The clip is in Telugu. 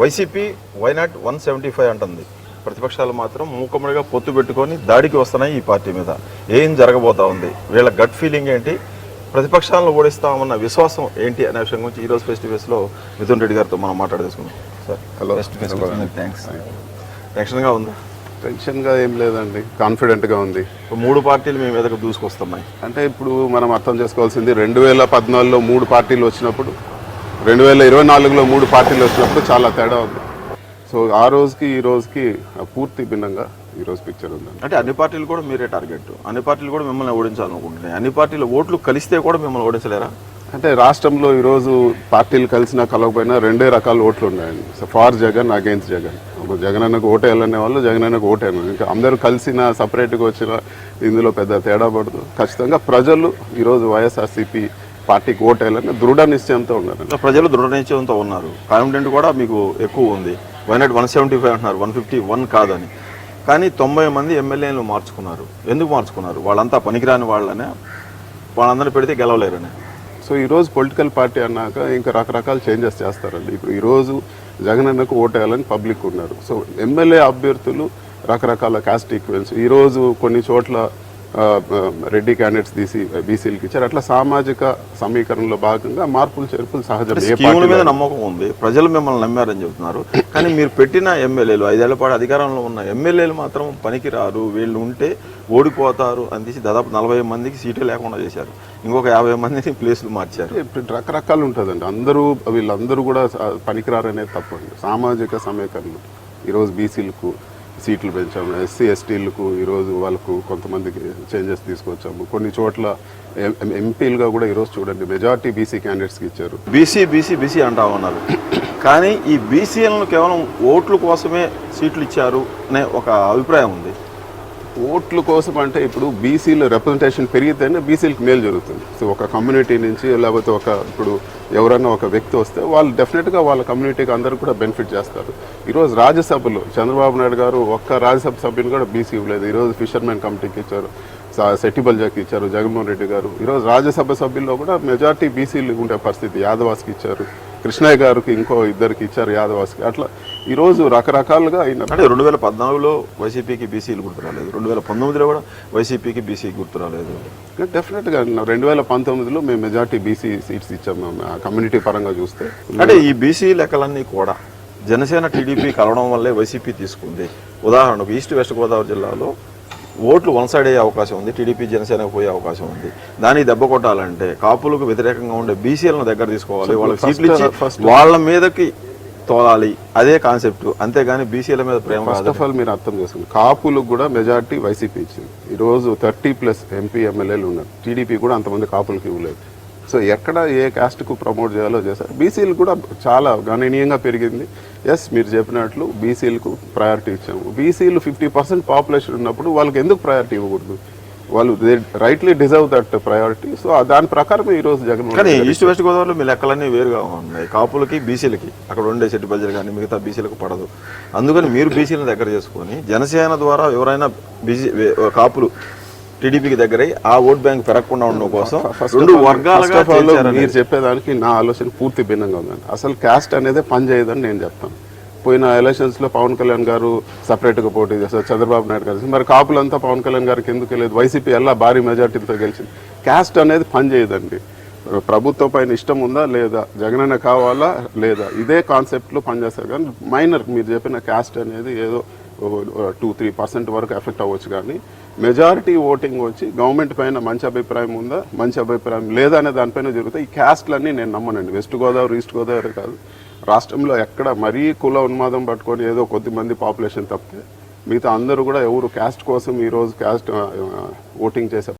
YCP why not one seventy five అంటుంది. ప్రతిపక్షాలు మాత్రం మూకమ్మడిగా పొత్తు పెట్టుకొని దాడికి వస్తున్నాయి ఈ పార్టీ మీద. ఏం జరగబోతా ఉంది? వీళ్ళ గట్ ఫీలింగ్ ఏంటి? ప్రతిపక్షాలను ఓడిస్తామన్న విశ్వాసం ఏంటి అనే విషయం గురించి ఈ రోజు ఫేస్ టు ఫేస్లో మిథున్ రెడ్డి గారితో మనం మాట్లాడేసుకున్నాం సార్ హలో. థ్యాంక్స్ టెన్షన్గా ఉందా? టెన్షన్గా ఏం లేదండి. కాన్ఫిడెంట్గా ఉంది. మూడు పార్టీలు మీ మీదకు దూసుకొస్తున్నాయి. అంటే ఇప్పుడు మనం అర్థం చేసుకోవాల్సింది రెండు వేల పద్నాలుగులో మూడు పార్టీలు వచ్చినప్పుడు రెండు వేల ఇరవై నాలుగులో మూడు పార్టీలు వచ్చినప్పుడు చాలా తేడా ఉంది. సో ఆ రోజుకి ఈ రోజుకి పూర్తి భిన్నంగా ఈ రోజు పిక్చర్ ఉందండి అంటే అన్ని పార్టీలు కూడా మీరే టార్గెట్ అన్ని పార్టీలు కూడా మిమ్మల్ని ఓడించాలనుకుంటున్నాయి. అన్ని పార్టీలు ఓట్లు కలిస్తే కూడా మిమ్మల్ని ఓడించలేరా? అంటే రాష్ట్రంలో ఈరోజు పార్టీలు కలిసినా కలవకపోయినా రెండే రకాల ఓట్లు ఉన్నాయండి. So far Jagan against Jagan. Jagan అన్నకు ఓటేయాలనే వాళ్ళు జగన్ అన్నకు ఓటేయాలి ఇంకా అందరూ కలిసిన సపరేట్గా వచ్చిన ఇందులో పెద్ద తేడా పడదు. ఖచ్చితంగా ప్రజలు ఈరోజు వైఎస్ఆర్సీపీ పార్టీకి ఓటేయాలని దృఢ నిశ్చయంతో ఉన్నారు. ఇంకా ప్రజలు దృఢ నిశ్చయంతో ఉన్నారు. కాన్ఫిడెంట్ కూడా మీకు ఎక్కువ ఉంది. One not one seventy five అంటున్నారు వన్ ఫిఫ్టీ వన్ కాదని. కానీ తొంభై మంది ఎమ్మెల్యేలు మార్చుకున్నారు. ఎందుకు మార్చుకున్నారు? వాళ్ళంతా పనికిరాని వాళ్ళనే వాళ్ళందరినీ పెడితే గెలవలేరని. సో ఈరోజు పొలిటికల్ పార్టీ అన్నాక ఇంకా రకరకాల చేంజెస్ చేస్తారండి. ఇప్పుడు ఈరోజు జగన్ అన్నకు ఓటేయాలని పబ్లిక్ ఉన్నారు. సో ఎమ్మెల్యే అభ్యర్థులు రకరకాల కాస్ట్ ఈక్వెన్స్ ఈరోజు కొన్ని చోట్ల రెడ్డి క్యాండిడేట్స్ తీసి బీసీలకు ఇచ్చారు. అట్లా సామాజిక సమీకరణలో భాగంగా మార్పులు చేర్పులు సహజం. మీద నమ్మకం ఉంది. ప్రజలు మిమ్మల్ని నమ్మారని చెబుతున్నారు. కానీ మీరు పెట్టిన ఎమ్మెల్యేలు ఐదేళ్ళ పాటు అధికారంలో ఉన్న ఎమ్మెల్యేలు మాత్రం పనికిరారు. వీళ్ళు ఉంటే ఓడిపోతారు అని తీసి దాదాపు నలభై మందికి సీటే లేకుండా చేశారు. ఇంకొక యాభై మందిని ప్లేసులు మార్చారు. ఇప్పుడు రకరకాలు ఉంటుందండి. అందరూ వీళ్ళందరూ కూడా పనికిరారనేది తప్పండి. సామాజిక సమీకరణ ఈరోజు బీసీలకు సీట్లు పెంచాము. ఎస్సీ ఎస్టీలకు ఈరోజు వాళ్ళకు కొంతమందికి చేంజెస్ తీసుకొచ్చాము. కొన్ని చోట్ల ఎం- ఎంపీలుగా కూడా ఈరోజు చూడండి మెజార్టీ బీసీ క్యాండిడేట్స్కి ఇచ్చారు. బీసీ బీసీ బీసీ అంటా ఉన్నారు. కానీ ఈ బీసీలను కేవలం ఓట్ల కోసమే సీట్లు ఇచ్చారు అనే ఒక అభిప్రాయం ఉంది. ఓట్ల కోసం అంటే ఇప్పుడు బీసీలు రిప్రజెంటేషన్ పెరిగితేనే బీసీలకు మేలు జరుగుతుంది. సో ఒక కమ్యూనిటీ నుంచి లేకపోతే ఒక ఇప్పుడు ఎవరైనా ఒక వ్యక్తి వస్తే వాళ్ళు డెఫినెట్గా వాళ్ళ కమ్యూనిటీకి అందరూ కూడా బెనిఫిట్ చేస్తారు. ఈరోజు రాజ్యసభలో చంద్రబాబు నాయుడు గారు ఒక్క రాజ్యసభ సభ్యుని కూడా బీసీ ఇవ్వలేదు. ఈరోజు ఫిషర్మెన్ కమిటీకి ఇచ్చారు. సెట్టిబల్ జాకి ఇచ్చారు. జగన్మోహన్ రెడ్డి గారు. ఈరోజు రాజ్యసభ సభ్యుల్లో కూడా మెజార్టీ బీసీలు ఉండే పరిస్థితి. యాదవాస్కి ఇచ్చారు. కృష్ణయ్య గారికి ఇంకో ఇద్దరికి ఇచ్చారు యాదవాస్కి. అట్లా ఈరోజు రకరకాలుగా అయిన అంటే రెండు వేల పద్నాలుగులో వైసీపీకి బీసీలు గుర్తు రాలేదు రెండు వేల పంతొమ్మిదిలో కూడా వైసీపీకి బీసీ గుర్తు రాలేదు డెఫినెట్గా రెండు వేల పంతొమ్మిదిలో మేము మెజార్టీ బీసీ సీట్స్ ఇచ్చాము ఆ కమ్యూనిటీ పరంగా చూస్తే. అంటే ఈ బీసీ లెక్కలన్నీ కూడా జనసేన టీడీపీ కలవడం వల్లే వైసీపీ తీసుకుంది. ఉదాహరణకు ఈస్ట్ వెస్ట్ గోదావరి జిల్లాలో ఓట్లు వన్ సైడ్ అయ్యే అవకాశం ఉంది టీడీపీ జనసేనకు పోయే అవకాశం ఉంది. దానికి దెబ్బ కొట్టాలంటే కాపులకు వ్యతిరేకంగా ఉండే బీసీలను దగ్గర తీసుకోవాలి వాళ్ళకి సీట్లు ఇచ్చి first- వాళ్ళ మీదకి తోలాలి. అదే కాన్సెప్ట్. అంతేగాని బీసీల మీద ప్రేమ ఫస్ట్ ఆఫ్ ఆల్ మీరు అర్థం చేసుకోండి. కాపులకు కూడా మెజార్టీ వైసీపీ ఇచ్చింది. ఈరోజు థర్టీ ప్లస్ ఎంపీ ఎమ్మెల్యేలు ఉన్నారు. టీడీపీ కూడా అంతమంది కాపులకి ఇవ్వలేదు. సో ఎక్కడ ఏ కాస్ట్కు ప్రమోట్ చేయాలో చేశారు. బీసీలు కూడా చాలా గణనీయంగా పెరిగింది. ఎస్ మీరు చెప్పినట్లు బీసీలకు ప్రయారిటీ ఇచ్చాము. బీసీలు ఫిఫ్టీ పర్సెంట్ పాపులేషన్ ఉన్నప్పుడు వాళ్ళకి ఎందుకు ప్రయారిటీ ఇవ్వకూడదు? వాళ్ళు they rightly deserve that priority so దాని ప్రకారం ఈరోజు జగన్మోహన్ కానీ ఈస్ట్ వెస్ట్ గోదావరిలో మీ లెక్కలన్నీ వేరుగా ఉన్నాయి. కాపులకి బీసీలకి అక్కడ ఉండే బడ్జెట్ కానీ మిగతా బీసీలకు పడదు. అందుకని మీరు బీసీలను దగ్గర చేసుకొని జనసేన ద్వారా ఎవరైనా బీసీ కాపులు టీడీపీకి దగ్గరై ఆ ఓట్ బ్యాంక్ పెరగకుండా ఉండడం కోసం రెండు వర్గాలుగా చేర్చారని. మీరు చెప్పేదానికి నా ఆలోచన పూర్తి భిన్నంగా ఉందండి. అసలు క్యాస్ట్ అనేది పని చేయదని నేను చెప్తాను. పోయిన ఎలక్షన్స్లో పవన్ కళ్యాణ్ గారు separate గా పోటీ చేస్తారు చంద్రబాబు నాయుడు గారు మరి కాపులంతా పవన్ కళ్యాణ్ గారికి ఎందుకు వెళ్ళలేదు వైసీపీ ఎలా భారీ మెజార్టీతో గెలిచింది? క్యాస్ట్ అనేది పని చేయదండి. ప్రభుత్వం పైన ఇష్టం ఉందా లేదా? జగనన్న కావాలా లేదా? ఇదే కాన్సెప్ట్లో పనిచేస్తారు. కానీ మైనర్ మీరు చెప్పిన క్యాస్ట్ అనేది ఏదో టూ త్రీ పర్సెంట్ వరకు ఎఫెక్ట్ అవ్వచ్చు కానీ మెజారిటీ ఓటింగ్ వచ్చి గవర్నమెంట్ పైన మంచి అభిప్రాయం ఉందా మంచి అభిప్రాయం లేదా అనే దానిపైన జరుగుతాయి. ఈ క్యాస్ట్లన్నీ నేను నమ్మనండి. వెస్ట్ గోదావరి ఈస్ట్ గోదావరి కాదు. రాష్ట్రంలో ఎక్కడ మరీ కుల ఉన్మాదం పట్టుకొని ఏదో కొద్ది మంది పాపులేషన్ తప్పితే మిగతా అందరూ కూడా ఎవరు క్యాస్ట్ కోసం ఈరోజు క్యాస్ట్ ఓటింగ్ చేసే